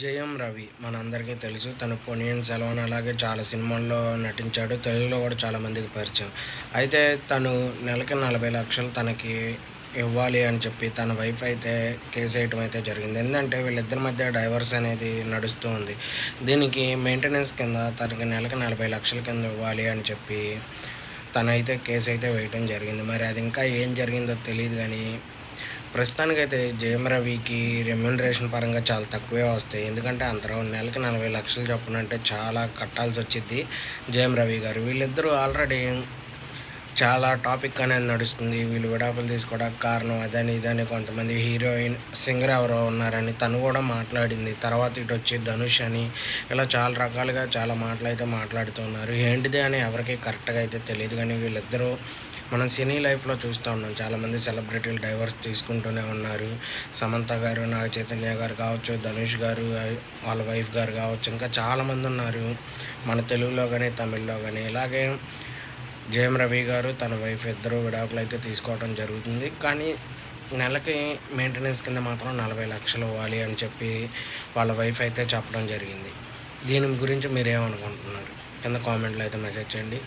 జయం రవి. మనందరికీ తెలుసు తను పొనియన్ సెలవన్ అలాగే చాలా సినిమాల్లో నటించాడు. తెలుగులో కూడా చాలామందికి పరిచయం. అయితే తను నెలకి నలభై లక్షలు తనకి ఇవ్వాలి అని చెప్పి తన వైఫ్ అయితే కేసు వేయటం అయితే జరిగింది. ఎందుకంటే వీళ్ళిద్దరి మధ్య డైవర్స్ అనేది నడుస్తూ ఉంది. దీనికి మెయింటెనెన్స్ కింద తనకి నెలకి నలభై లక్షల కింద ఇవ్వాలి అని చెప్పి తనైతే కేసు అయితే వేయటం జరిగింది. మరి అది ఇంకా ఏం జరిగిందో తెలియదు కానీ ప్రస్తుతానికైతే జయం రవికి రెమ్యూనరేషన్ పరంగా చాలా తక్కువే వస్తాయి. ఎందుకంటే అంతలో నెలకి నలభై లక్షలు చొప్పున అంటే చాలా కట్టాల్సి వచ్చింది జయం రవి గారు. వీళ్ళిద్దరూ ఆల్రెడీ చాలా టాపిక్ అనేది నడుస్తుంది. వీళ్ళు విడాకులు తీసుకోవడానికి కారణం అదని ఇదని కొంతమంది హీరోయిన్ సింగర్ ఎవరో ఉన్నారని తను కూడా మాట్లాడింది. తర్వాత ఇటు వచ్చి ధనుష్ అని ఇలా చాలా రకాలుగా చాలా మాటలు అయితే మాట్లాడుతున్నారు ఏంటిది అని ఎవరికి కరెక్ట్గా అయితే తెలియదు కానీ వీళ్ళిద్దరూ మనం సినీ లైఫ్లో చూస్తూ ఉన్నాం. చాలామంది సెలబ్రిటీలు డైవర్స్ తీసుకుంటూనే ఉన్నారు. సమంత గారు నాగ చైతన్య గారు కావచ్చు ధనుష్ గారు వాళ్ళ వైఫ్ గారు కావచ్చు ఇంకా చాలామంది ఉన్నారు. మన తెలుగులో కానీ తమిళ్ళో కానీ ఇలాగే జయం రవి గారు తన వైఫ్ ఇద్దరు విడాకులు అయితే తీసుకోవడం జరుగుతుంది. కానీ నెలకి మెయింటెనెన్స్ కింద మాత్రం నలభై లక్షలు ఇవ్వాలి అని చెప్పి వాళ్ళ వైఫ్ అయితే చెప్పడం జరిగింది. దీని గురించి మీరేమనుకుంటున్నారు? కింద కామెంట్లో అయితే మెసేజ్ చేయండి.